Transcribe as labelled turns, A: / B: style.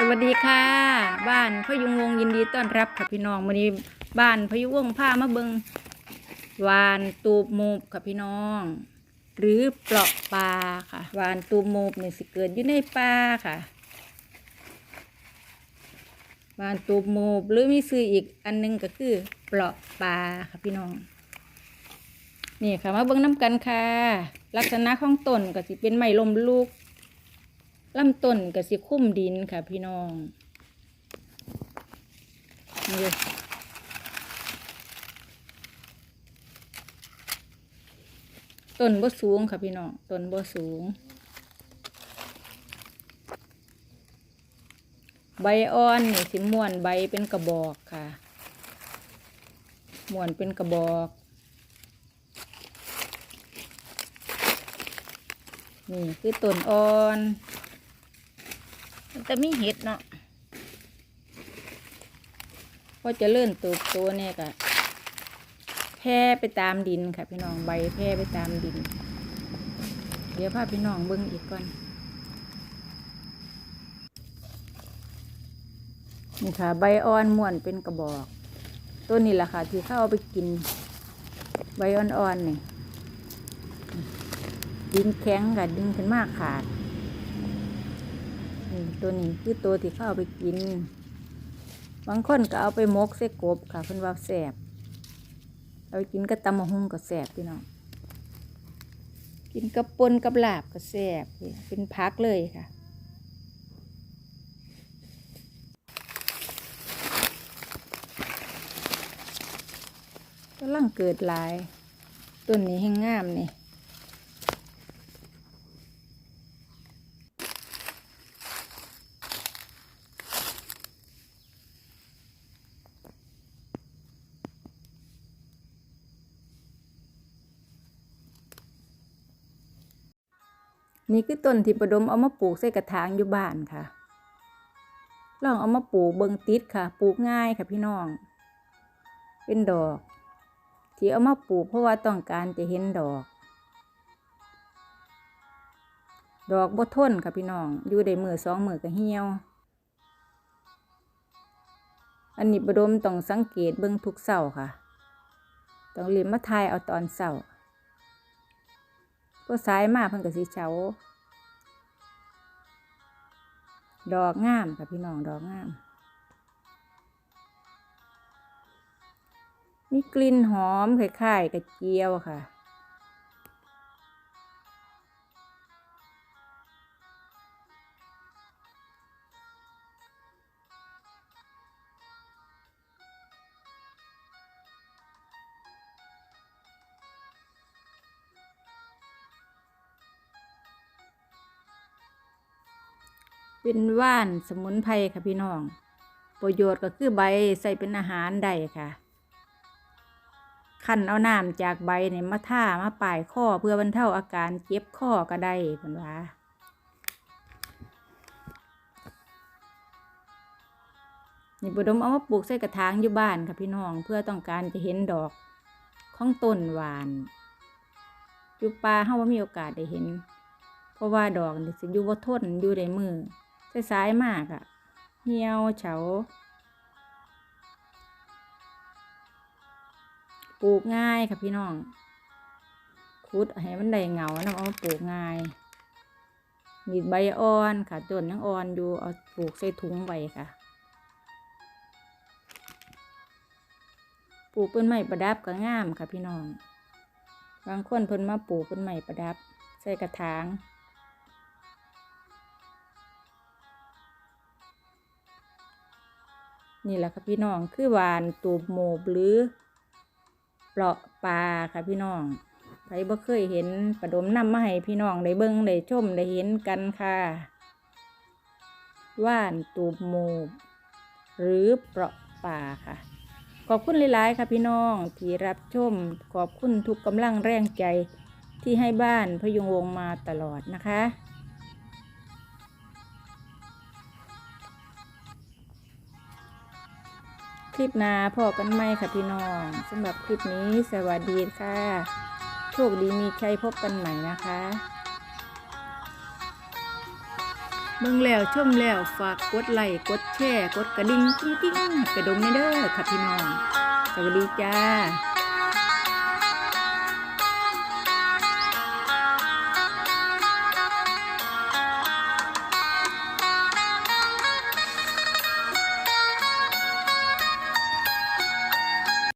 A: สวัสดีค่ะ บ้านพยุงวงยินดีต้อนรับค่ะพี่น้องวันนี้บ้านพยุงวงศ์พามาเบิงวานตูบมูบค่ะพี่น้อง หรือเปราะปลาค่ะ วานตูบมูบเนี่ยสิเกิดอยู่ในป่าค่ะ วานตูบมูบหรือมีซื้ออีกอันหนึงก็คือเปราะปลาค่ะพี่น้องนี่ค่ะมาเบิงน้ำกันค่ะ ลักษณะของต้นก็สิเป็นไม้ลมลูก ลำต้นก็สิคุ้มดินค่ะพี่น้องนี่ต้นบ่สูงค่ะพี่น้องต้นบ่สูง ใบอ่อนนี่สิม่วนใบเป็นกระบอกค่ะม่วนเป็นกระบอกนี่คือต้นอ่อน มันจะมีเห็ดเนาะพอเจะเลื่อนตัวโตเนี่ยก็แพร่ไปตามดินค่ะพี่น้องใบแพร่ไปตามดิน เดี๋ยวพาพี่น้องเบิ้งอีกก่อนนี่ค่ะ ใบอ่อนม่วนเป็นกระบอกต้นนี้แหละค่ะ ที่เข้าเอาไปกิน ใบอ่อนๆนี่ดินแข็งค่ะดินขึ้นมากขาด นี่ตัวนี้คือตัวที่เข้าเอาไปกิน บางคนก็เอาไปมกใส่กบค่ะเพิ่อนว่าแสบเอาไปกินกับตำมะฮุ่งก็แสบพี่น้อง กินกับปนกับลาบก็แสบเป็นพักเลยค่ะก็ลังเกิดหลาย ต้นนี้แห้งงามนี่ นี่คือต้นที่ประดมเอามาปลูกใส่กระถางอยู่บ้านค่ะ ลองเอามาปลูกเบิงติดค่ะ ปลูกง่ายค่ะพี่น้อง เป็นดอก ที่เอามาปลูกเพราะว่าต้องการจะเห็นดอก ดอกบ่ทนค่ะพี่น้อง อยู่ได้มือสองมือก็เหี่ยว อันนี้ประดมต้องสังเกตเบิ่งทุกเสาค่ะ ต้องเรียนมาทายเอาตอนเสาร์ ก็สายมากเพิ่นก็สิเฉาดอกงามค่ะพี่น้องดอกงาม มีกลิ่นหอมคล้ายๆกระเจียวค่ะ เป็นว่านสมุนไพรค่ะพี่น้อง ประโยชน์ก็คือใบใส่เป็นอาหารได้ค่ะคั้นเอาน้ำจากใบเนี่ยมาท่ามาป่ายข้อเพื่อบรรเทาอาการเจ็บข้อก็ได้เพิ่นว่านี่บดมเอามาปลูกใส่กระถางอยู่บ้านค่ะพี่น้องเพื่อต้องการจะเห็นดอกของต้นหวานอยู่ป่าเฮาว่ามีโอกาสได้เห็น เพราะว่าดอกนี่สิอยู่บ่ทนอยู่ในมือ สายมากอะเหี่ยวเฉา ปลูกง่ายค่ะพี่น้อง คุดให้มันได้เงานะเอามาปลูกง่าย มีใบอ่อนค่ะต้นยังอ่อนอยู่ เอาปลูกใส่ถุงไว้ค่ะ ปลูกเป็นไม้ประดับก็งามค่ะพี่น้อง บางคนเพิ่นมาปลูกเป็นไม้ประดับ ใส่กระถาง นี่แหละค่ะพี่น้องคือวานตูบโมบหรือเปราะปลาค่ะพี่น้องใครบ่เคยเห็นประดมนำมาให้พี่น้องได้เบิ่งได้ชมได้เห็นกันค่ะว่านตูบโมบหรือเปราะปลาค่ะ ขอบคุณหลาย ๆ ค่ะพี่น้องที่รับชมขอบคุณทุกกำลังแรงใจที่ให้บ้านพยุงวงมาตลอดนะคะ ลิปหน้าพอกันไหมค่ะพี่น้องสำหรับคลิปนี้สวัสดีค่ะ โชคดีมีใครพบกันใหม่นะคะเบิ่งแล้วชมแล้วฝากกดไลค์กดแชร์กดกระดิ่งกิ้งกิ้งๆกระดมในเด้อค่ะพี่น้อง สวัสดีจ้า